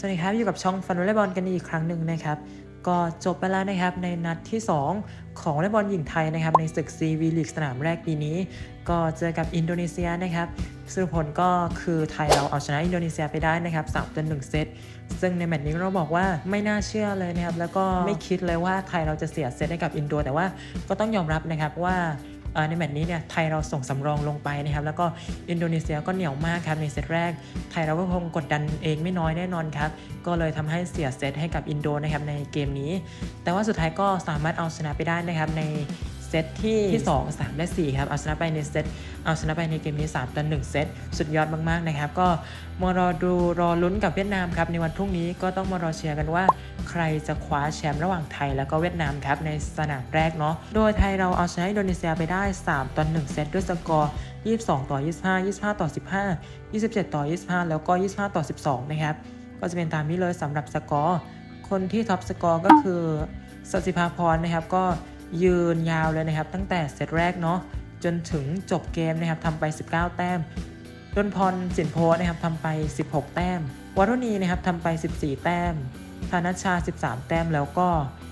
สวัสดีครับอยู่กับช่องฟันวอลเลย์บอลกันอีกครั้งหนึ่งนะครับ ก็จบไปแล้วนะครับในนัดที่ 2 ของวอลเลย์บอลหญิงไทยนะครับในศึกซีวีลีกสนามแรกปีนี้ ก็เจอกับอินโดนีเซียนะครับสรุปผลก็คือไทยเราเอาชนะอินโดนีเซียไปได้นะครับ3ต่อ1เซตซึ่งในแมตช์นี้เราบอกว่าไม่น่าเชื่อเลยนะครับแล้วก็ไม่คิดเลยว่าไทยเราจะเสียเซตให้กับอินโด แต่ว่าก็ต้องยอมรับนะครับว่า ในแมตช์นี้เนี่ยไทยเราส่งสำรองลงไปนะครับแล้วก็อินโดนีเซียก็เหนียวมากครับในเซตแรก ไทยเราก็คงกดดันเองไม่น้อยแน่นอนครับก็เลยทำให้เสียเซตให้กับอินโดนะครับในเกมนี้ แต่ว่าสุดท้ายก็สามารถเอาชนะไปได้นะครับใน เซตที่ที่ 2 3 และ 4 ครับ เอาชนะไปในเซตเอาชนะไปในเกมนี้ 3ต่อ1เซตสุดยอดมาก ๆ นะครับ ก็มารอดูรอลุ้นกับเวียดนามครับ ในวันพรุ่งนี้ก็ต้องมารอเชียร์กันว่า ใครจะคว้าแชมป์ระหว่างไทยแล้วก็เวียดนามครับในสนามแรกเนาะโดยไทยเราเอาชนะอินโดนีเซียไปได้ 3ต่อ1เซตด้วยสกอร์ 22 ต่อ 25 25 ต่อ 15 27 ต่อ 25 แล้วก็ 25 ต่อ 12 นะครับก็จะเป็นตามนี้เลยสำหรับสกอร์คนที่ท็อปสกอร์ก็คือสสิภาพรนะครับก็ ยืนยาวเลยนะครับ ตั้งแต่เซตแรกเนาะจนถึงจบเกมนะครับทำไป 19 แต้มดนพรสินโพนะครับทำไป 16 แต้มวรุณีนะครับทำไป 14 แต้มธนชชา 13 แต้มแล้วก็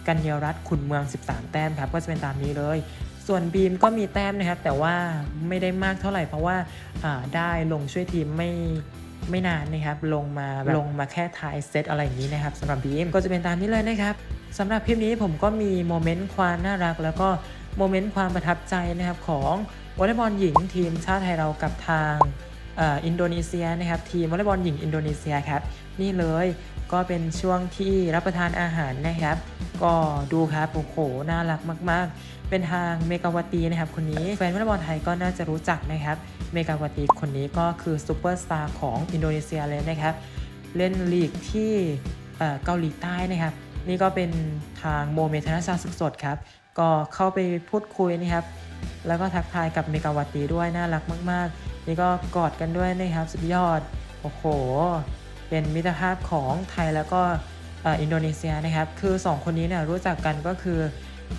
กัญญรัตน์ขุนเมือง 13 แต้มครับก็จะเป็นตามนี้เลย ส่วนบีมก็มีแต้มนะครับ แต่ว่าไม่ได้มากเท่าไหร่เพราะว่าาได้ลงช่วยทีมไม่ไม่นานนะครับ ลงมาแบบลงมาแค่ท้ายเซตอะไรอย่างนี้นะครับสำหรับบีมก็จะเป็นตามนี้เลยนะครับ สำหรับคลิปนี้ผมก็มีโมเมนต์ความน่ารัก แล้วก็โมเมนต์ความประทับใจนะครับของวอลเลย์บอลหญิงทีมชาติไทยเรากับทางอ,อ,อินโดนีเซียนะครับทีมวอลเลย์บอลหญิงอินโดนีเซียครับนี่เลยก็เป็นช่วงที่รับประทานอาหารนะครับ ก็ดูครับโอ้โหน่ารักมาก ๆ เป็นทางเมกาวตีนะครับคนนี้แฟนวอลเลย์บอลไทยก็น่าจะรู้จักนะครับเมกาวตีคนนี้ก็คือซูเปอร์สตาร์ของอินโดนีเซียเลยนะครับ เล่นลีกที่เกาหลีใต้นะครับ นี่ก็เป็นทางโมเมธนชาสุขสดครับ ก็เข้าไปพูดคุยนะครับ แล้วก็ทักทายกับเมกาวัตีด้วยน่ารักมาก ๆ นี่ก็กอดกันด้วยนะครับสุดยอด โอ้โห เป็นมิตรภาพของไทยแล้วก็อินโดนีเซียนะครับ คือ 2 คนนี้เนี่ยรู้จักกันก็คือ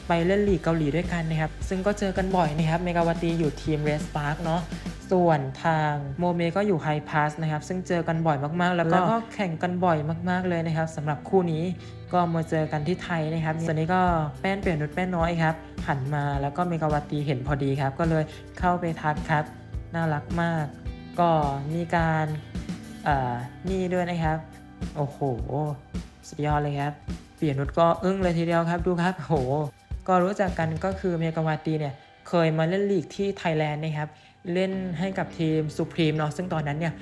ไปเล่นลีกเกาหลีด้วยกันนะครับ ซึ่งก็เจอกันบ่อยนะครับ เมกาวตีอยู่ทีมเรสปาร์กเนาะส่วนทางโมเมก็อยู่ไฮพาสนะครับ ซึ่งเจอกันบ่อยมากๆ แล้วก็แข่งกันบ่อยมาก ๆเลยนะครับสำหรับคู่นี้ก็มาเจอกันที่ไทยนะครับส่วนนี้ก็แป้นเปลี่ยนนุชแป้นน้อยครับหันมาแล้วก็เมกาวตีเห็นพอดีครับ ก็เลยเข้าไปทักครับ น่ารักมาก ก็มีการเอ่อนี่ด้วยนะครับ โอ้โหสุดยอดเลยครับ เปลี่ยนนุชก็อึ้งเลยทีเดียวครับดูครับโห ก็รู้จักกันก็คือเมกาวาตีเนี่ยเคยมาเล่นลีกที่ไทยแลนด์นะครับ เล่นให้กับทีมสุพรีมเนาะซึ่งตอนนั้นเนี่ย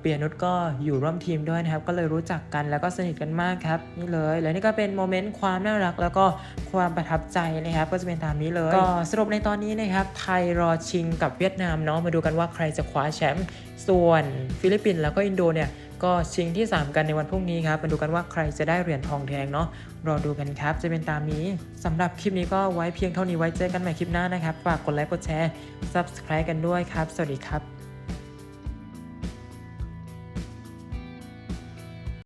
เปียนุชก็อยู่ร่วมทีมด้วยนะครับ ก็เลยรู้จักกันแล้วก็สนิทกันมากครับ นี่เลย แล้วนี่ก็เป็นโมเมนต์ความน่ารักแล้วก็ความประทับใจนะครับ ก็จะเป็นตามนี้เลยก็สรุปในตอนนี้นะครับ ไทยรอชิงกับเวียดนามเนาะมาดูกันว่าใครจะคว้าแชมป์ส่วนฟิลิปปินส์แล้วก็อินโดเนี่ยก็ชิงที่ 3 กันในวันพรุ่งนี้ครับ มาดูกันว่าใครจะได้เหรียญทองแดงเนาะ รอดูกันครับ จะเป็นตามนี้ สำหรับคลิปนี้ก็ไว้เพียงเท่านี้ไว้เจอกันใหม่คลิปหน้านะครับ ฝากกดไลค์ กดแชร์ subscribe กันด้วยครับ สวัสดีครับ